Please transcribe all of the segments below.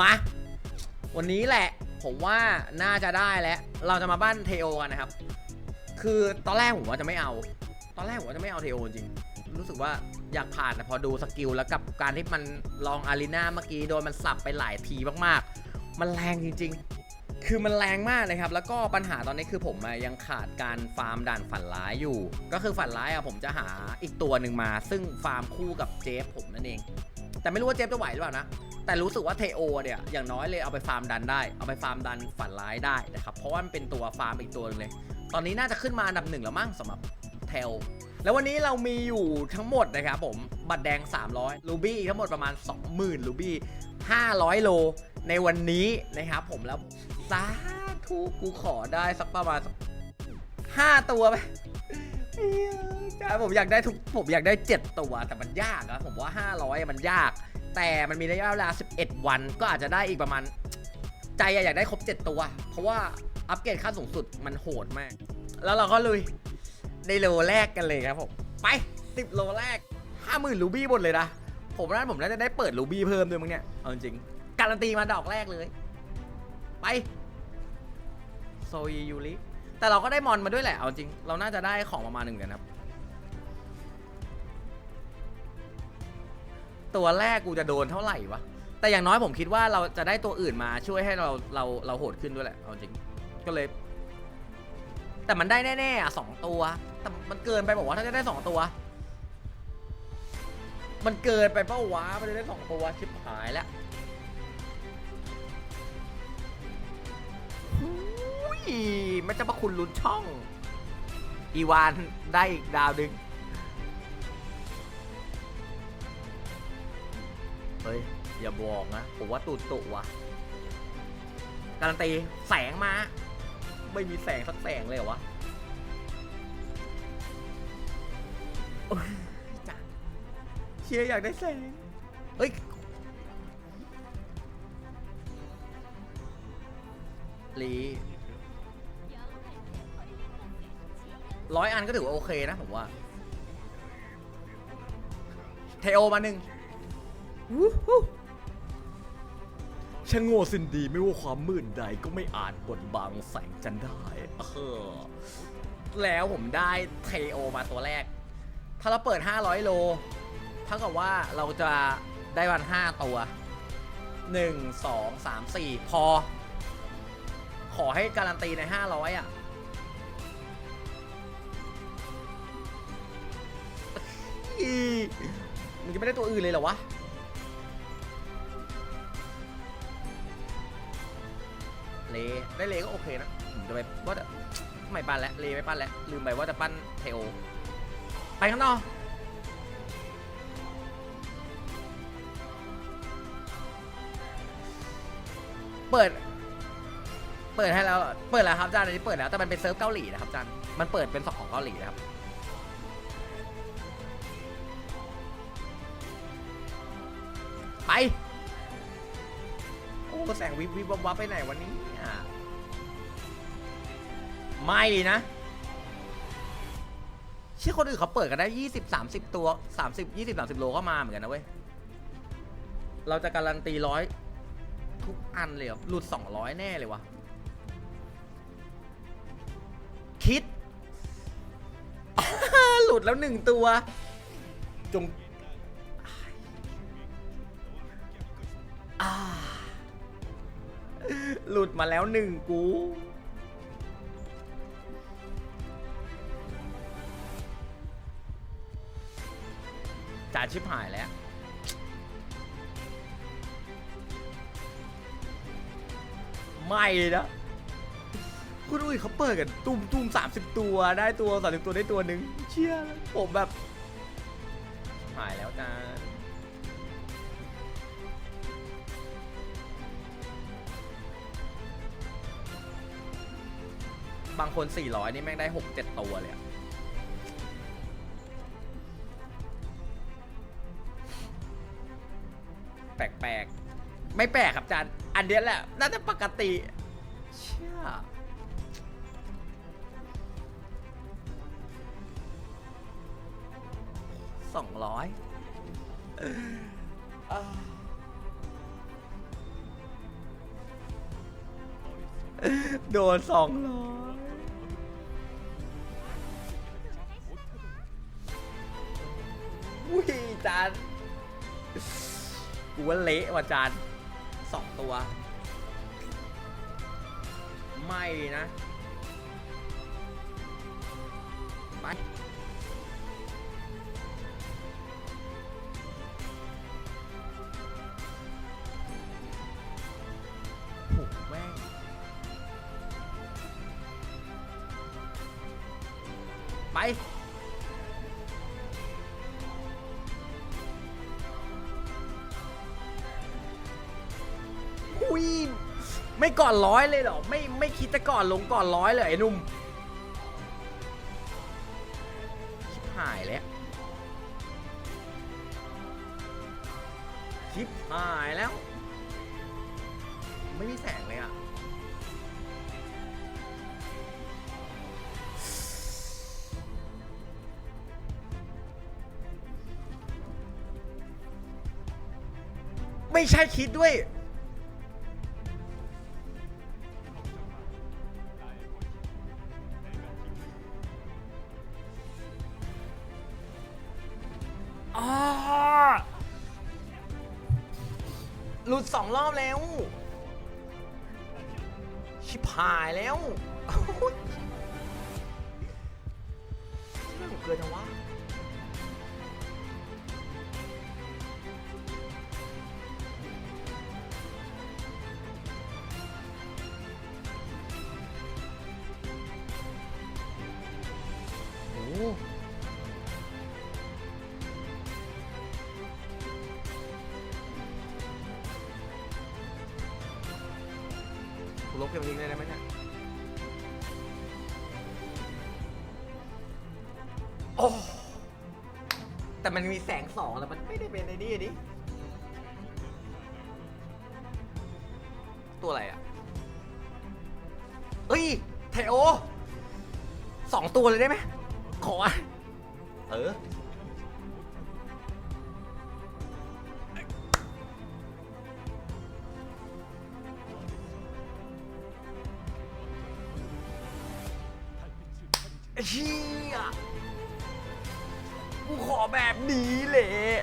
มา วันนี้แหละ ผมว่าน่าจะได้แล้ว เราจะมาบ้านเทโอกันนะครับ คือตอนแรกผมว่าจะไม่เอา ตอนแรกผมว่าจะไม่เอาเทโอจริง รู้สึกว่าอยากผ่านแต่พอดูสกิลแล้วกับการที่มันลองอารีนาเมื่อกี้โดนมันสับไปหลายทีมากๆ มันแรงจริง ๆ คือมันแรงมากนะครับ แล้วก็ปัญหาตอนนี้คือผมยังขาดการฟาร์มด่านฝันร้ายอยู่ ก็คือฝันร้ายอะผมจะหาอีกตัวหนึ่งมา ซึ่งฟาร์มคู่กับเจฟผมนั่นเอง แต่ไม่รู้ว่าเจฟจะไหวหรือเปล่านะ แต่รู้สึกว่าเทโอเนี่ยอย่างน้อยเลยเอาไปฟาร์มดันได้ เอาไปฟาร์มดันฝันร้ายได้นะครับ เพราะว่ามันเป็นตัวฟาร์มอีกตัวหนึงเลย ตอนนี้น่าจะขึ้นมาอันดับหนึ่งแล้วมั้งสำหรับเทลแล้ววันนี้เรามีอยู่ทั้งหมดนะครับผม บัตรแดง 300 ลูบี้ทั้งหมดประมาณ 20,000 ลูบี้ 500 โล ในวันนี้นะครับผมแล้วสาธุกูขอได้สักประมาณสักห้าตัวไหมผมอยากได้ทุกผมอยากได้ 7 ตัวแต่มันยากอะผมว่า 500 มันยาก แต่มันมีระยะเวลา 11 วันก็อาจจะได้อีกประมาณ ใจอะอยากได้ครบ 7 ตัว เพราะว่าอัปเกรดขั้นสูงสุดมันโหดมาก แล้วเราก็ลุยในโลแรกกันเลยครับผม ไปสิบโลแรกห้าหมื่นรูบี้หมดเลยนะ ผมว่าผมน่าจะได้เปิดรูบี้เพิ่มด้วยมั้งเนี่ย เอาจริง การันตีมาดอกแรกเลย ไปโซยยูริแต่เราก็ได้มอนมาด้วยแหละ เอาจริง เราน่าจะได้ของประมาณหนึ่งกันครับ ตัวแรกกูจะโดนเท่าไหร่วะ แต่อย่างน้อยผมคิดว่าเราจะได้ตัวอื่นมาช่วยให้เราเราเราโหดขึ้นด้วยแหละเอาจริง ก็เลย แต่มันได้แน่ๆอะสองตัวแต่มันเกินไปบอกว่าถ้าจะได้สองตัว มันเกินไปเป้าวะมันจะได้สองตัวชิบหายแล้วหุยไม่จะมาคุณลุ้นช่อง อีวานได้อีกดาวดึง เฮ้ย อย่าบอกนะ ผมว่าตุตุวะการันตีแสงมา ไม่มีแสงสักแสงเลยเหรอวะโอ๊ยจ้ะเชียร์อยากได้แสง เฮ้ยลีร้อยอันก็ถือว่าโอเคนะผมว่า เทโอมาหนึ่ง วู้ฮู้ช่างโง่สิ้นดีไม่ว่าความมืดใดก็ไม่อาจบดบังแสงจันทร์ได้เออแล้วผมได้เทโอมาตัวแรก ถ้าเราเปิด 500 โล เท่ากับว่าเราจะได้วัน 5 ตัว 1 2 3 4 พอ ขอให้การันตีใน 500 อะอีมันจะไม่ได้ตัวอื่นเลยเหรอวะ เลได้เลก็โอเคนะผมจะไปว่าจะไม่ปั้นแล้วเลไม่ปั้นแล้วลืมไปว่าจะปั้นเทโอไปข้างนอกเปิด เปิดให้แล้ว เปิดแล้วครับจารย์อันนี้เปิดแล้วแต่มันเป็นเซิร์ฟเกาหลีนะครับจารย์มันเปิดเป็นสองของเกาหลีนะครับไปโอ้แสงวิบวิบวับวับไปไหนวันนี้ ไม่นะ เชื่อคนอื่นเขาเปิดกันได้20 30ตัว30 20 30โลก็มาเหมือนกันนะเว้ย เราจะการันตีร้อยทุกอันเลยเหรอหลุด200แน่เลยวะคิด หลุดแล้วหนึ่งตัว จงหลุดมาแล้วหนึ่งกู จานชิบหายแล้วไม่นะคุณอุ้ยเขาเปิดกันตุ้มตุ้มสามสิบตัวได้ตัวสามสิบตัวได้ตัวหนึ่งเชี่ยผมแบบหายแล้วจานบางคน 400 นี่แม่งได้ 6 7 ตัวเลยอะ แปลกๆ ไม่แปลกครับอาจารย์ อันเนี้ยแหละ น่าจะปกติ เชื่อ สองร้อยโดนสองร้อยอุ้ยจาน กูว่าเละว่ะจานสองตัว ไม่นะ ไป ยไม่ก่อนร้อยเลยเหรอ ไม่ไม่คิดจะก่อนลงก่อนร้อยเลยไอ้หนุ่มชิบหายแล้วชิบหายแล้ว ไม่มีแสงเลยอะไม่ใช่คิดด้วย หลุดสองรอบแล้ว ชิบหายแล้วเรื่องเกินจังวะ ลบเกมทิ้งเลยได้ไหมเนี่ย โอ้ แต่มันมีแสงสองแล้วมันไม่ได้เป็นไอ้นี่ดิ ตัวอะไรอะเฮ้ยเทโอ สองตัวเลยได้ไหม ขออะ เออ เชี่ยกูขอแบบนี้เลย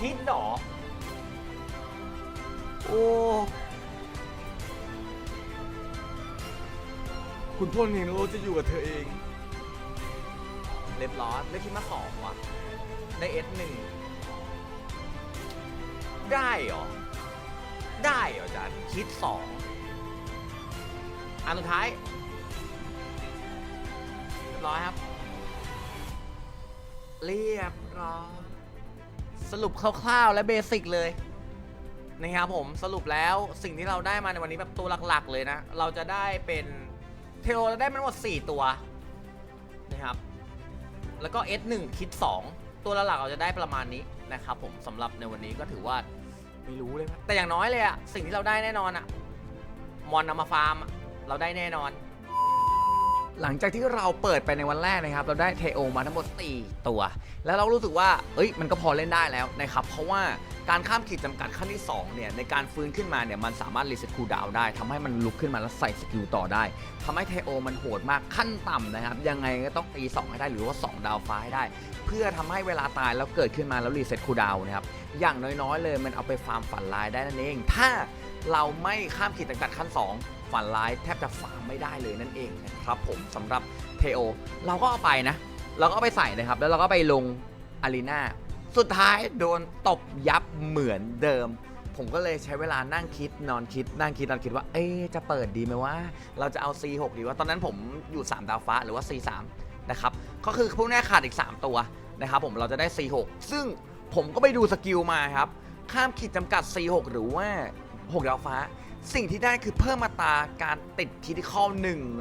คิดเหรอ โอ้ คุณพ่อเนโรจะอยู่กับเธอเอง เรียบร้อยได้คิดมาสองว่ะ ได้เอสหนึ่ง ได้เหรอ ได้เหรออาจารย์คิดสอง อันสุดท้าย เรียบร้อยครับ เรียบร้อย สรุปคร่าวๆและเบสิกเลยนะครับผมสรุปแล้วสิ่งที่เราได้มาในวันนี้แบบตัวหลักๆ เลยนะ เราจะได้เป็นเทโอเราได้มันหมด 4 ตัวนะครับแล้วก็ S1 คิด 2 ตัวหลักๆเราจะได้ประมาณนี้นะครับผมสำหรับในวันนี้ก็ถือว่าไม่รู้เลยแต่อย่างน้อยเลยอะสิ่งที่เราได้แน่นอนอะมอนนำมาฟาร์มเราได้แน่นอน หลังจากที่เราเปิดไปในวันแรกนะครับ เราได้เทโอมาทั้งหมด4ตัว แล้วเรารู้สึกว่า เอ้ย มันก็พอเล่นได้แล้วนะครับ เพราะว่าการข้ามขีดจำกัดขั้นที่2เนี่ย ในการฟื้นขึ้นมาเนี่ย มันสามารถรีเซ็ตคูลดาวได้ทำให้มันลุกขึ้นมาแล้วใส่สกิลต่อได้ทำให้เทโอมันโหดมากขั้นต่ำนะครับ ยังไงก็ต้องตี2ให้ได้หรือว่า 2 ดาวฟ้าให้ได้ เพื่อทำให้เวลาตายแล้วเกิดขึ้นมาแล้วรีเซ็ตคูลดาวนะครับ อย่างน้อยๆ เลยมันเอาไปฟาร์มฝันร้ายได้นั่นเอง ถ้าเราไม่ข้ามขีดจำกัดขั้น 2 ฝันร้ายแทบจะฟาร์มไม่ได้เลยนั่นเองนะครับผมสำหรับเทโอเราก็เอาไปนะ เราก็ไปใส่นะครับ แล้วเราก็ไปลงอารีนาสุดท้ายโดนตบยับเหมือนเดิม ผมก็เลยใช้เวลานั่งคิดนอนคิด นั่งคิดนอนคิดว่า เอ๊จะเปิดดีไหมว่า เราจะเอา C6 ดีว่าตอนนั้นผมอยู่ 3 ดาวฟ้าหรือว่า C3 นะครับก็คือพวกนี้ขาดอีก 3 ตัวนะครับผมเราจะได้ C6 ซึ่งผมก็ไปดูสกิลมาครับ ข้ามขีดจำกัด C6 หรือว่า 6 ดาวฟ้า สิ่งที่ได้คือเพิ่มมาตาการติดทีที่ข้อ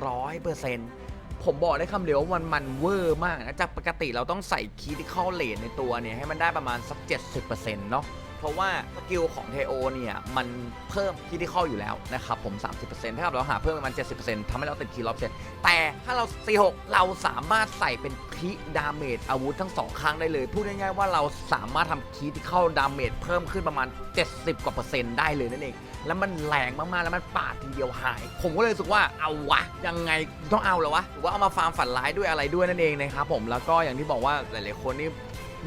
100%ผผมบอกได้คำเดียวว่ามันมันเวอร์มากนะจากปกติเราต้องใส่คีย์ที่เข้าเลนในตัวเนี่ยให้มันได้ประมาณสัก 70%เนาะ เพราะว่าสกิลของเทโอเนี่ยมันเพิ่มคีย์ที่เข้าอยู่แล้วนะครับผม 30%ถ้าเกิดเราหาเพิ่มประมาณ70%ทำให้เราติดคีย์ร้อยเปอร์เซ็นต์แต่ถ้าเรา46เราสามารถใส่เป็นคีดาเมจอาวุธทั้งสองข้างได้เลย พูดง่ายๆว่าเราสามารถทำคีย์ที่เข้าดาเมจเพิ่มขึ้นประมาณ 70 กว่าเปอร์เซ็นต์ได้เลยนั่นเองแล้วมันแรงมากๆ แล้วมันปาดทีเดียวหาย ผมก็เลยรู้สึกว่าเอาวะ ยังไงต้องเอาแล้ววะหรือว่าเอามาฟาร์มฝันร้ายด้วยอะไรด้วยนั่นเองนะครับผมแล้วก็อย่างที่บอกว่าหลายๆคนนี่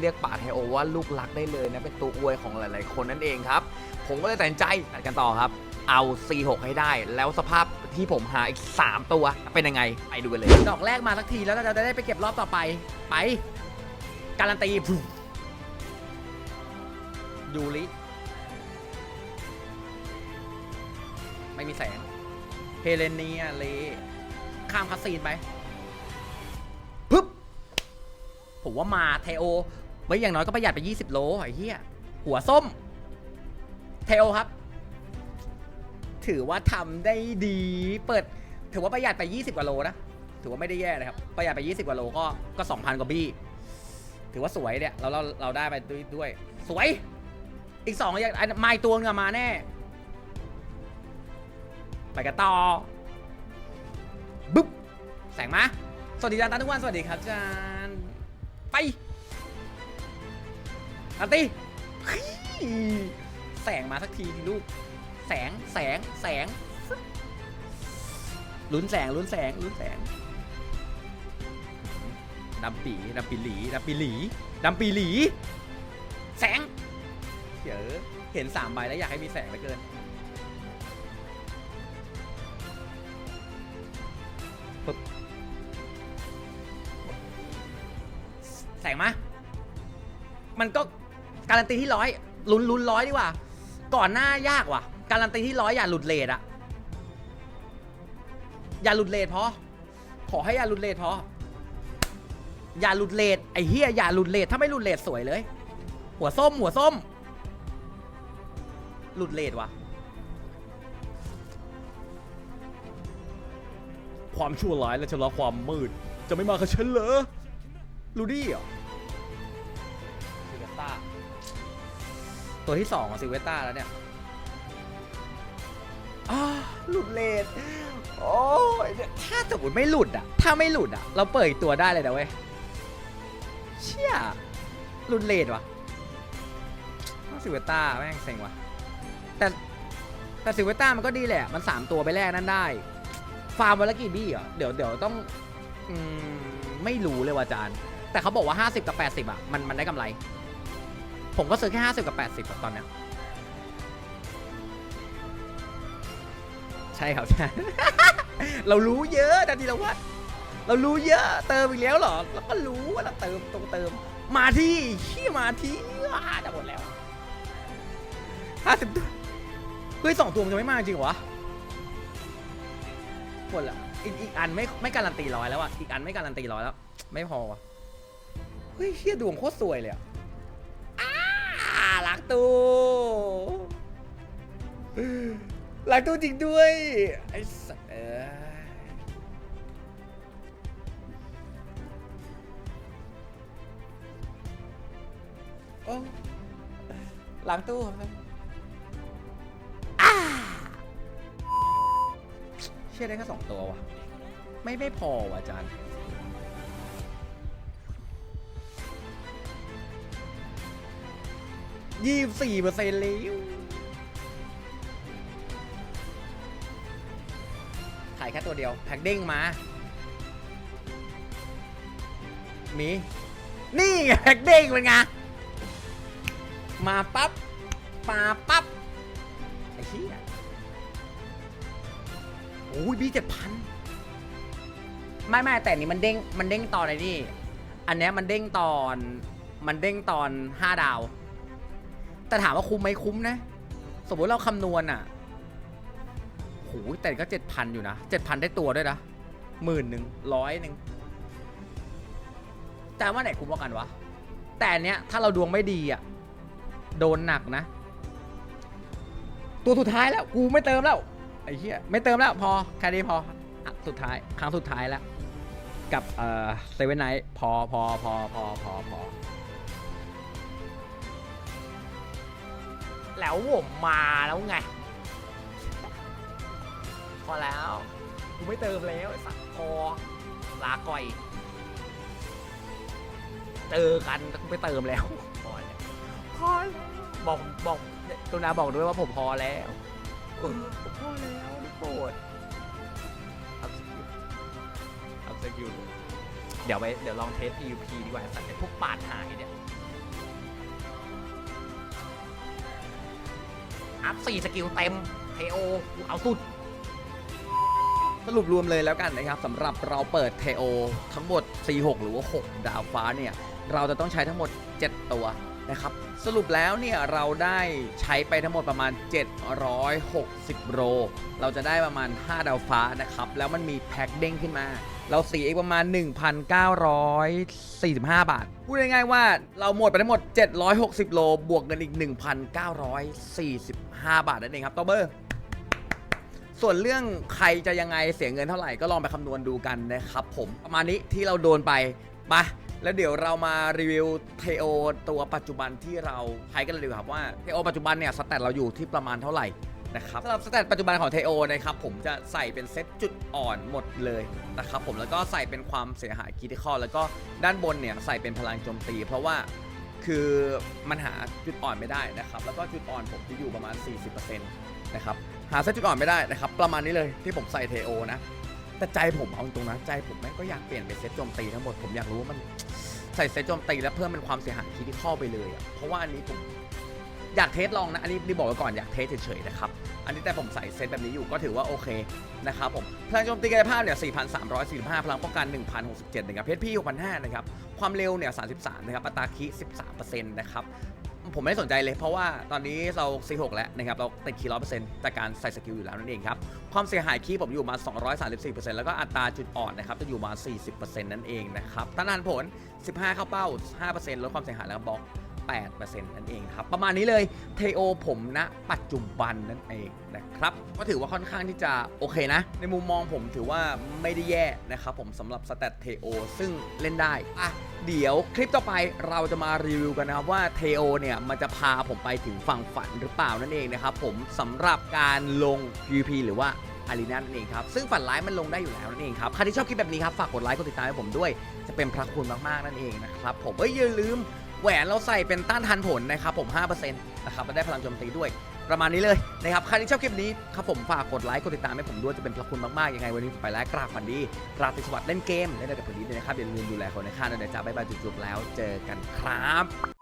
เรียกป่าไทโอว่าลูกรักได้เลยนะเป็นตัวอวยของหลาย ๆ คนนั่นเองครับ ผมก็เลยตัดสินใจตัดกันต่อครับ เอา C6 ให้ได้ แล้วสภาพที่ผมหาอีก 3 ตัวเป็นยังไงไปดูกันเลย ดอกแรกมาสักทีแล้วเราจะได้ไปเก็บรอบต่อไปไป การันตียูริไม่มีแสงเฮเลนเนียเลข้ามคัสซีนไป ปึ๊บ ผมว่ามาเทโอ ไว้อย่างน้อยก็ประหยัดไป 20 โลไอ้เหี้ยหัวส้ม เทโอครับ ถือว่าทำได้ดี เปิด ถือว่าประหยัดไป 20 กว่าโลนะ ถือว่าไม่ได้แย่นะครับ ประหยัดไป 20 กว่าโลก็ ก็ 2,000 กว่าบี้ ถือว่าสวยเนี่ย เราเราเราได้ไปด้วยด้วย สวย อีกสองอย่างอันไม้ตัวเงนมาแน่ ไปกันต่อบึ๊บ แสงมา สวัสดีอาจารย์ทุกวัน สวัสดีครับอาจารย์ไป อาร์ตี้แสงมาสักทีดิลูก แสงแสงแสงลุ้นแสงลุ้นแสงลุ้นแสงดำปีดำปีหลีดำปีหลีดำปีหลี แสงเยวเห็นสามใบแล้วอยากให้มีแสงเหลือเกินแสงมา มันก็ การันตีที่ร้อยลุ้นลุ้นร้อยดีกว่า ก่อนหน้ายากว่ะ การันตีที่ร้อยอย่าหลุดเลทอะอย่าหลุดเลทพอขอให้อย่าหลุดเลทพออย่าหลุดเลทไอ้เฮียอย่าหลุดเลทถ้าไม่หลุดเลทสวยเลย หัวส้มหัวส้ม หลุดเลทว่ะความชั่วร้ายและชะลอความมืด จะไม่มากับฉันเหรอลูดี้เหรอ ตัวที่สองของซิเวต้าแล้วเนี่ยหลุดเลนโอ้ยเนี่ยถ้าสมมติไม่หลุดอะถ้าไม่หลุดอะเราเปิดอีกตัวได้เลยนะเว้ยเชี่ยหลุดเลนวะซิเวต้าแม่งเซ็งวะแต่แต่ซิเวต้ามันก็ดีแหละ มันสามตัวไปแรกนั่นได้ ฟาร์มวันละกี่บี้เหรอเดี๋ยวเดี๋ยวต้องอืมไม่รู้เลยว่ะอาจารย์แต่เขาบอกว่า 50 กับ 80 อะ มันมันได้กำไร ผมก็ซื้อแค่50กับ80อะตอนเนี้ยใช่ครับ เรารู้เยอะดันทีละวัดเรารู้เยอะเติมอีกแล้วเหรอเราก็รู้ว่าเราเติมตรงเติม มาที่ขี้มาที่ว้าจะหมดแล้ว50ตัวเฮ้ยสองตัวมันจะไม่มากจริงเหรอวะหมดละอีกอีกอันไม่ไม่การันตีร้อยแล้วอะอีกอันไม่การันตีร้อยแล้ว ไม่พอวะเฮ้ยเฮียดวงโคตรสวยเลยอะ ลักตูลักตูจริงด้วย ไอ้สัตว์เอ้ยโอ้หลังตู้ครับอ้าเชื่อได้แค่สองตัววะไม่ไม่พอว่ะอาจารย์ ยี่สี่เปอร์เซ็นต์แล้วขายแค่ตัวเดียว แพ็กเด้งมา มี นี่ไงแพ็กเด้งเป็นไง มาปั๊บ มาปั๊บ ไอ้เหี้ยโอ้ยบีเจ็ดพันไม่ไม่แต่นี่มันเด้ง มันเด้งตอนไอ้นี่ อันเนี้ยมันเด้งตอน มันเด้งตอนห้าดาว แต่ถามว่าคุ้มไหมคุ้มนะ สมมติเราคำนวณอะโหแต่ก็เจ็ดพันอยู่นะเจ็ดพันได้ตัวด้วยนะหมื่นหนึ่งร้อยหนึ่งแต่ว่าไหนคุ้มกว่ากันวะ แต่เนี้ยถ้าเราดวงไม่ดีอะ โดนหนักนะ ตัวสุดท้ายแล้ว กูไม่เติมแล้วไอ้เหี้ยไม่เติมแล้วพอแค่นี้พออสุดท้ายครั้งสุดท้ายแล้ว กับเอ่อเซเว่นไนท์พอพอพอพอพอพอ แล้วผมมาแล้วไง พอแล้วกูไม่เติมแล้วไอ้สัตว์พอลาก่อย เจอกันแต่กูไม่เติมแล้วพอแล้วพอแล้วบอกบอกตุนาบอกด้วยว่าผมพอแล้วผมพอแล้วนี่โปรดอัพสกิลอัพสกิลเดี๋ยวไปเดี๋ยวลองเทส PVP ดีกว่าไอ้สัตว์ไอ้พวกปาดหายเนี่ย อัพสี่สกิลเต็มเทโอเอาสุด สรุปรวมเลยแล้วกันนะครับสำหรับเราเปิดเทโอทั้งหมด C6 หรือว่า 6 ดาวฟ้าเนี่ย เราจะต้องใช้ทั้งหมด 7 ตัวนะครับ สรุปแล้วเนี่ยเราได้ใช้ไปทั้งหมดประมาณ 760 โร เราจะได้ประมาณ 5 ดาวฟ้านะครับ แล้วมันมีแพ็คเด้งขึ้นมา เราเสีเองประมาณ 1,945 บาท พูดง่ายๆว่าเราหมดไปทั้งหมด 760 โล บวกเงินอีก 1,945 บาทนั่นเองครับตอเบอร์ส่วนเรื่องใครจะยังไงเสียเงินเท่าไหร่ก็ลองไปคำนวณดูกันนะครับผมประมาณนี้ที่เราโดนไปไปะแล้วเดี๋ยวเรามารีวิวเทโอตัวปัจจุบันที่เราใช้กันเลยดีกว่าครับว่าเทโอปัจจุบันเนี่ยสแตทเราอยู่ที่ประมาณเท่าไหร่ นะครับสำหรับสแตทปัจจุบันของเทโอนะครับผมจะใส่เป็นเซตจุดอ่อนหมดเลยนะครับผมแล้วก็ใส่เป็นความเสียหายคิดข้อแล้วก็ด้านบนเนี่ยใส่เป็นพลังโจมตี เพราะว่าคือมันหาจุดอ่อนไม่ได้นะครับแล้วก็จุดอ่อนผมจะอยู่ประมาณ 40%นะครับหาเซตจุดอ่อนไม่ได้นะครับประมาณนี้เลยที่ผมใส่เทโอนะแต่ใจผมเอาตรงนะใจผมแม่งก็อยากเปลี่ยนเป็นเซตโจมตีทั้งหมดผมอยากรู้ว่ามันใส่เซตโจมตีแล้วเพิ่มเป็นความเสียหายคีที่ข้อไปเลยอะเพราะว่าอันนี้ผม อยากเทสลองนะ อันนี้นี่บอกไว้ก่อนอยากเทสเฉยๆนะครับ อันนี้แต่ผมใส่เซตแบบนี้อยู่ก็ถือว่าโอเคนะครับผม พลังโจมตีกายภาพเนี่ย4,345 พลังป้องกัน 1,067 นะครับ เพชรพี่6,500 นะครับ ความเร็วเนี่ย 33 นะครับอัตราคิ 13%นะครับ ผมไม่สนใจเลยเพราะว่าตอนนี้เรา C6 แล้วนะครับเราติดคีร้อยเปอร์เซ็นต์จากการใส่สกิลอยู่แล้วนั่นเองครับ ความเสียหายคีผมอยู่มา 234%แล้วก็อัตราจุดอ่อนนะครับจะอยู่มา 40%นั่นเองนะครับต้านทานผล 15 เข้าเป้า 5%ลดความเสียหายแล้วบล็อก 8%นั่นเองครับ ประมาณนี้เลยเทโอผมณปัจจุบันนั่นเองนะครับ ก็ถือว่าค่อนข้างที่จะโอเคนะ ในมุมมองผมถือว่าไม่ได้แย่นะครับผมสำหรับสเตตเทโอซึ่งเล่นได้อะเดี๋ยวคลิปต่อไปเราจะมารีวิวกันนะครับว่าเทโอเนี่ยมันจะพาผมไปถึงฝั่งฝันหรือเปล่านั่นเองนะครับผมสำหรับการลง PVP หรือว่าอารีนานั่นเองครับ ซึ่งฝันร้ายมันลงได้อยู่แล้วนั่นเองครับ ใครที่ชอบคลิปแบบนี้ครับ ฝากกดไลค์ กดติดตามให้ผมด้วย จะเป็นพระคุณมาก ๆ นั่นเองนะครับ ผมเอ้ยอย่าลืม แหวนเราใส่เป็นต้านทานผลนะครับผม 5%นะครับและได้พลังโจมตีด้วย ประมาณนี้เลยนะครับ ใครที่ชอบคลิปนี้ครับผมฝากกดไลค์ กดติดตามให้ผมด้วย จะเป็นพระคุณมาก ๆ ยังไงวันนี้ผมไปแล้วกราบฝันดี ราตรีสวัสดิ์เล่นเกมเล่นอะไรกับผมดีด้วยนะครับอย่าลืมดูแลคนในข้างด้วยนะจ๊ะบ๊ายบายจุ๊บๆแล้ว เจอกันครับ